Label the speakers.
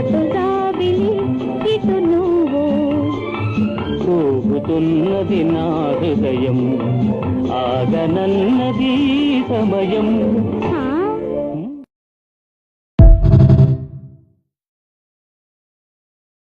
Speaker 1: అటు జాబిలి ఇటు నువ్వు
Speaker 2: ఊగుతున్నది నా హృదయం ఆగనన్నది సమయం.